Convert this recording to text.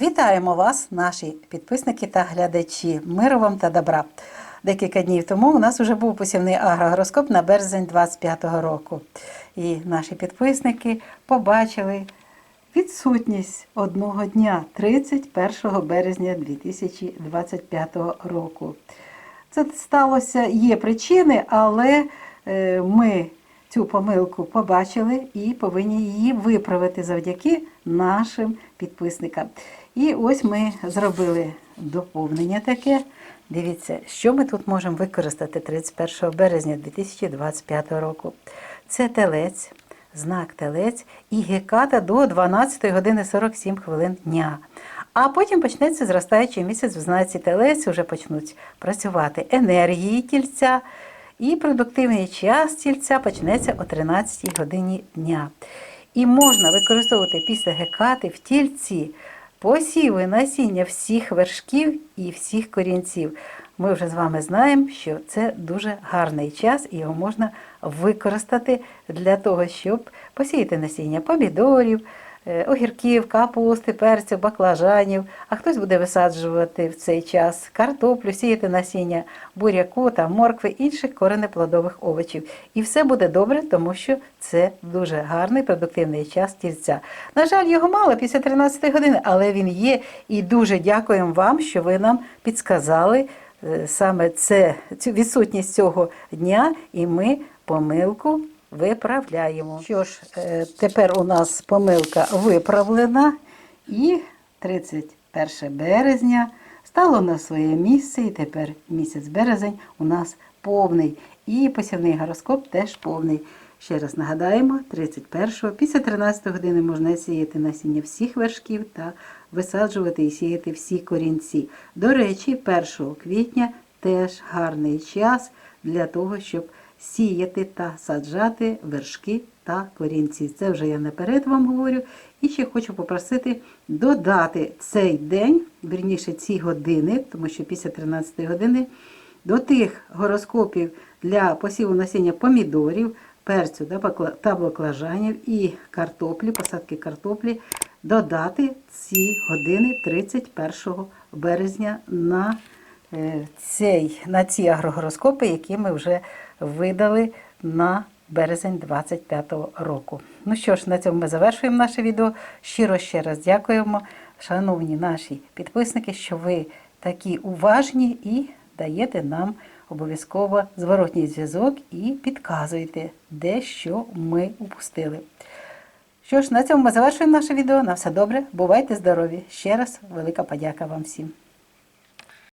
Вітаємо вас, наші підписники та глядачі. Миру вам та добра. Декілька днів тому у нас вже був посівний агрогороскоп на березень 25-го року. І наші підписники побачили відсутність одного дня 31 березня 2025 року. Це сталося, є причини, але е, ми цю помилку побачили і повинні її виправити завдяки нашим підписникам. І ось ми зробили доповнення таке. Дивіться, що ми тут можемо використати 31 березня 2025 року. Це телець, знак телець і геката до 12 години 47 хвилин дня. А потім почнеться зростаючий місяць в знаці телець, вже почнуть працювати енергії тільця, і продуктивний час тільця почнеться о 13 годині дня. І можна використовувати після гекати в тільці посіви насіння всіх вершків і всіх корінців. Ми вже з вами знаємо, що це дуже гарний час і його можна використати для того, щоб посіяти насіння помідорів, огірків, капусти, перцю, баклажанів. А хтось буде висаджувати в цей час картоплю, сіяти насіння буряку та моркви, інших коренеплодових овочів. І все буде добре, тому що це дуже гарний продуктивний час тільця. На жаль, його мало після 13 години, але він є. І дуже дякуємо вам, що ви нам підсказали е, саме це, цю відсутність цього дня, і ми помилку виправляємо. Що ж, е, тепер у нас помилка виправлена, і 31 березня стало на своє місце, і тепер місяць березень у нас повний. І посівний гороскоп теж повний. Ще раз нагадаємо, 31-го, після 13 години можна сіяти насіння всіх вершків та висаджувати і сіяти всі корінці. До речі, 1 квітня теж гарний час для того, щоб сіяти та саджати вершки та корінці. Це вже я наперед вам говорю. І ще хочу попросити додати цей день, вірніше ці години, тому що після 13 години до тих гороскопів для посіву насіння помідорів, перцю та бакла- баклажанів і картоплі, посадки картоплі, додати ці години 31 березня на, цей, на ці агрогороскопи, які ми вже видали на березень 25 року. Ну що ж, на цьому ми завершуємо наше відео. Щиро ще раз дякуємо, шановні наші підписники, що ви такі уважні і даєте нам обов'язково зворотній зв'язок і підказуєте, де що ми упустили. Що ж, на цьому ми завершуємо наше відео. На все добре, бувайте здорові! Ще раз велика подяка вам всім.